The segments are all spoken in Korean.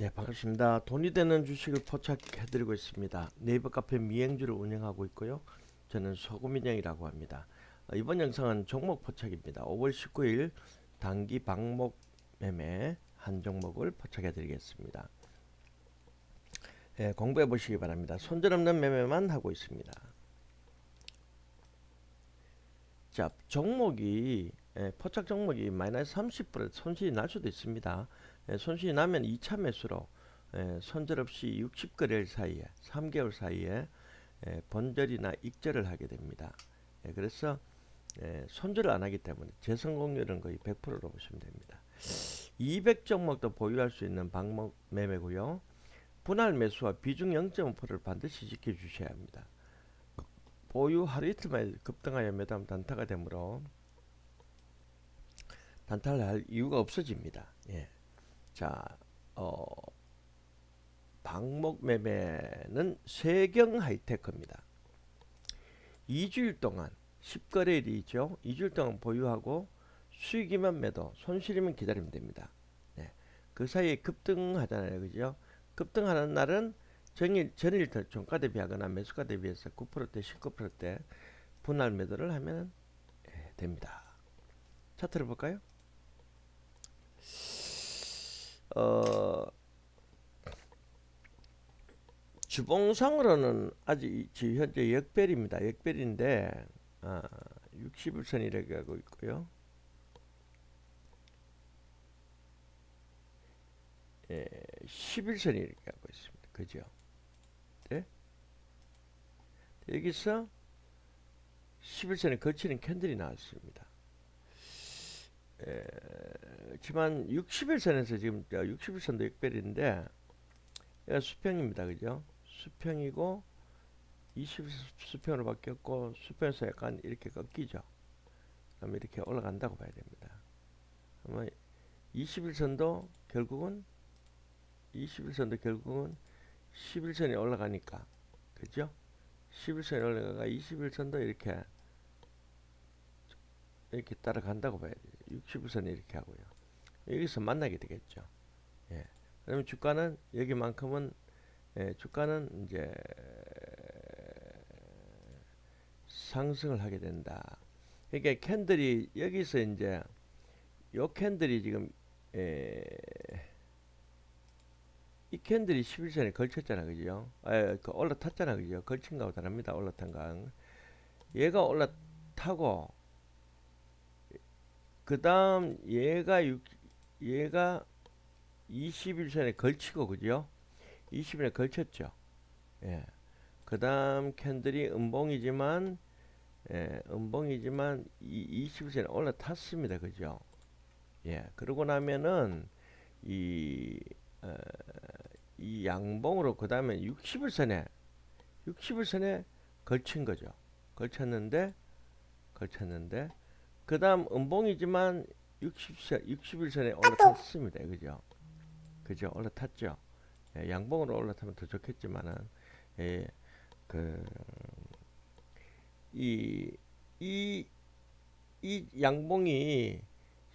네, 반갑습니다. 돈이 되는 주식을 포착해드리고 있습니다. 네이버 카페 미행주를 운영하고 있고요. 저는 소금인형이라고 합니다. 어, 이번 영상은 종목 포착입니다. 5월 19일 단기 방목 매매 한 종목을 포착해드리겠습니다. 예, 공부해 보시기 바랍니다. 손절 없는 매매만 하고 있습니다. 자, 종목이 예, 포착 종목이 마이너스 30% 손실이 날 수도 있습니다. 예, 손실이 나면 2차 매수로 예, 손절 없이 60거래일 사이에 3개월 사이에 예, 본절이나 익절을 하게 됩니다. 예, 그래서 예, 손절을 안 하기 때문에 재성공률은 거의 100%로 보시면 됩니다. 200 종목도 보유할 수 있는 방목 매매고요. 분할 매수와 비중 0.5%를 반드시 지켜주셔야 합니다. 보유 하루 이틀 만에 급등하여 매담 단타가 되므로 단타를 할 이유가 없어집니다. 예. 자, 어, 방목 매매는 세경 하이테크입니다. 2주일 동안 10거래일이죠. 2주일 동안 보유하고 수익이면 매도, 손실이면 기다리면 됩니다. 네. 그 사이에 급등하잖아요. 그죠? 급등하는 날은 전일, 전일 더 종가 대비하거나 매수가 대비해서 9%대, 19%대 분할 매도를 하면 예, 됩니다. 차트를 볼까요? 어, 주봉상으로는 아직 현재 역별입니다. 역별인데 아, 60일선이라고 하고 있고요. 예, 11선이 이렇게 하고 있습니다. 그죠? 네? 여기서 11선에 거치는 캔들이 나왔습니다. 에, 지만 60일선에서 지금 60일선도 역별인데 얘가 수평입니다. 그죠? 수평이고 20 수평으로 바뀌었고 수평에서 약간 이렇게 꺾이죠. 그러면 이렇게 올라간다고 봐야 됩니다. 그러면 21선도 결국은 21선도 결국은 11선이 올라가니까 그죠? 11선이 올라가가 21선도 이렇게 이렇게 따라간다고 봐야 돼요. 60선이 이렇게 하고요. 여기서 만나게 되겠죠. 예. 그러면 주가는 여기만큼은 예, 주가는 이제 상승을 하게 된다. 그러니까 캔들이 여기서 이제 요 캔들이 지금 에, 이 캔들이 11선에 걸쳤잖아, 그죠? 아, 그 올라탔잖아, 그죠? 걸친 거하고 다릅니다, 올라탄 거. 얘가 올라타고 그 다음 얘가 6, 얘가 21선에 걸치고 그죠? 20일에 걸쳤죠. 예. 그 다음 캔들이 음봉이지만 예, 음봉이지만 이 21선에 올라탔습니다. 그죠? 예. 그러고 나면은 이, 어, 이 양봉으로 그 다음에 60일선에 60일선에 걸친 거죠. 걸쳤는데 걸쳤는데 그 다음 음봉이지만 60선, 61선에 올라탔습니다. 그죠? 그죠? 올라탔죠? 예, 양봉으로 올라타면 더 좋겠지만은, 예, 그, 이, 이, 이 양봉이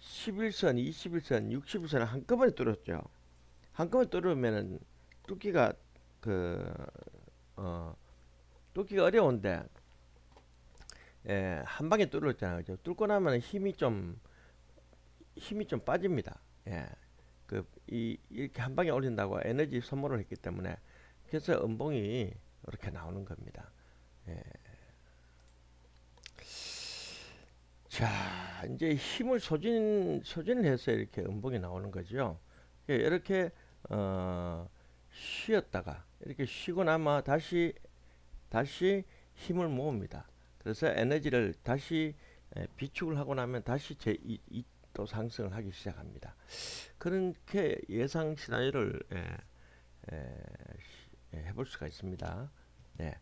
11선, 21선, 61선을 한꺼번에 뚫었죠. 한꺼번에 뚫으면은 뚫기가, 그, 어, 뚫기가 어려운데, 예, 한 방에 뚫었잖아요. 그죠? 뚫고 나면 힘이 좀 힘이 좀 빠집니다. 예. 그, 이, 이렇게 한 방에 올린다고 에너지 소모를 했기 때문에 그래서 음봉이 이렇게 나오는 겁니다. 예. 자, 이제 힘을 소진, 소진을 해서 이렇게 음봉이 나오는 거죠. 예, 이렇게, 어, 쉬었다가, 이렇게 쉬고 나면 다시, 다시 힘을 모읍니다. 그래서 에너지를 다시 에, 비축을 하고 나면 다시 제, 이, 이, 또 상승을 하기 시작합니다. 그렇게 예상 시나리오를 예, 예, 예, 해볼 수가 있습니다. 네.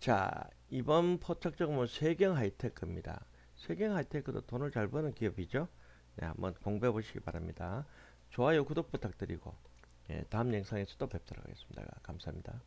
자, 이번 포착 적은 세경 하이테크입니다. 세경 하이테크도 돈을 잘 버는 기업이죠. 네, 한번 공부해 보시기 바랍니다. 좋아요, 구독 부탁드리고 예, 다음 영상에서 또 뵙도록 하겠습니다. 감사합니다.